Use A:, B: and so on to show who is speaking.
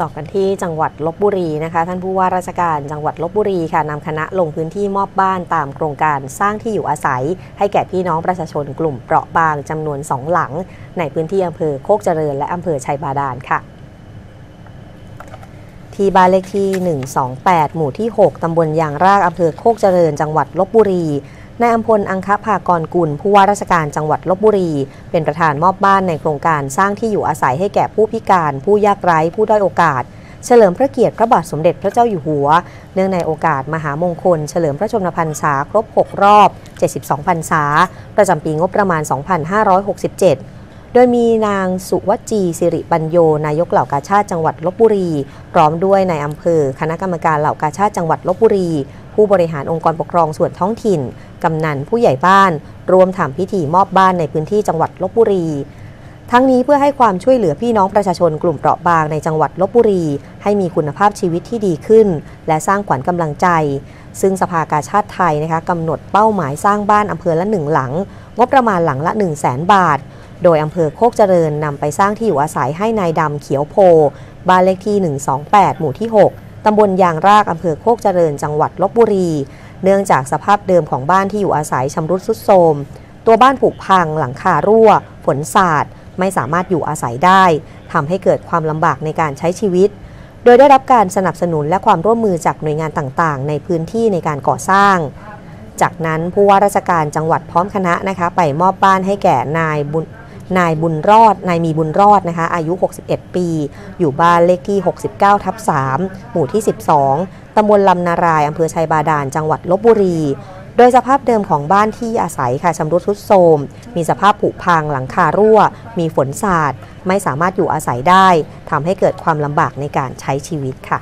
A: ต่อกันที่จังหวัดลบบุรีนะคะ ท่านผู้ว่าราชการจังหวัดลบบุรีค่ะนำคณะลงพื้นที่มอบบ้านตามโครงการสร้างที่อยู่อาศัย ให้แก่พี่น้องประชาชนกลุ่มเปราะบางจำนวนสองหลัง ในพื้นที่อำเภอโคกเจริญและอำเภอชัยบาดาลค่ะที่บ้านเลขที่ 128 หมู่ที่ 6 ตำบลยางราก อำเภอโคกเจริญ จังหวัดลบบุรี นายอำพล อังคภากรกุล ผู้ว่าราชการจังหวัดลบบุรี เป็นประธานมอบบ้านในโครงการสร้างที่อยู่อาศัยให้แก่ผู้พิการ ผู้ยากไร้ ผู้ด้อยโอกาส เฉลิมพระเกียรติพระบาทสมเด็จพระเจ้าอยู่หัว เนื่องในโอกาสมหามงคล เฉลิมพระชนมพรรษาครบ 6 รอบ 72 พรรษา ประจำปีงบประมาณ 2567โดยมีนางสุวจีสิริปัญโย นายกเหล่ากาชาติจังหวัดลบบุรี พร้อมด้วยนายอำเภอ คณะกรรมการเหล่ากาชาติจังหวัดลบบุรี ผู้บริหารองค์กรปกครองส่วนท้องถิ่น กำนันผู้ใหญ่บ้านรวมทำพิธีมอบบ้านในพื้นที่จังหวัดลบบุรี ทั้งนี้เพื่อให้ความช่วยเหลือพี่น้องประชาชนกลุ่มเปราะบางในจังหวัดลบบุรี ให้มีคุณภาพชีวิตที่ดีขึ้น และสร้างขวัญกำลังใจ ซึ่งสภากาชาติไทยนะคะกำหนดเป้าหมายสร้างบ้านอำเภอละหนึ่งหลัง งบประมาณหลังละ 1 0 0 0 0แสนบาท โดยอำเภอโคกเจริญนำไปสร้างที่อยู่อาศัยให้นายดำเขียวโพบ้านเลขที่ 128 หมู่ที่ 6ตำบลยางรากอำเภอโคกเจริญ จังหวัดลบบุรี เนื่องจากสภาพเดิมของบ้านที่อยู่อาศัยชำรุดทรุดโทรม ตัวบ้านผุพัง หลังคารั่ว ฝนสาด ไม่สามารถอยู่อาศัยได้ทำให้เกิดความลำบากในการใช้ชีวิต โดยได้รับการสนับสนุนและความร่วมมือจากหน่วยงานต่างๆ ในพื้นที่ในการก่อสร้าง จากนั้นผู้ว่าราชการจังหวัดพร้อมคณะนะคะไปมอบบ้านให้แก่นายบุญ นายบุญรอด นายมีบุญรอดนะคะ อายุ 61 ปี อยู่บ้านเลขที่ 69 ทับ 3 หมู่ที่ 12 ตำบลลำนารายอำเภอชัยบาดาล จังหวัดลบบุรี โดยสภาพเดิมของบ้านที่อาศัยค่ะชำรุดทรุดโทรม มีสภาพผุพัง หลังคารั่ว มีฝนสาด ไม่สามารถอยู่อาศัยได้ ทำให้เกิดความลำบากในการใช้ชีวิตค่ะ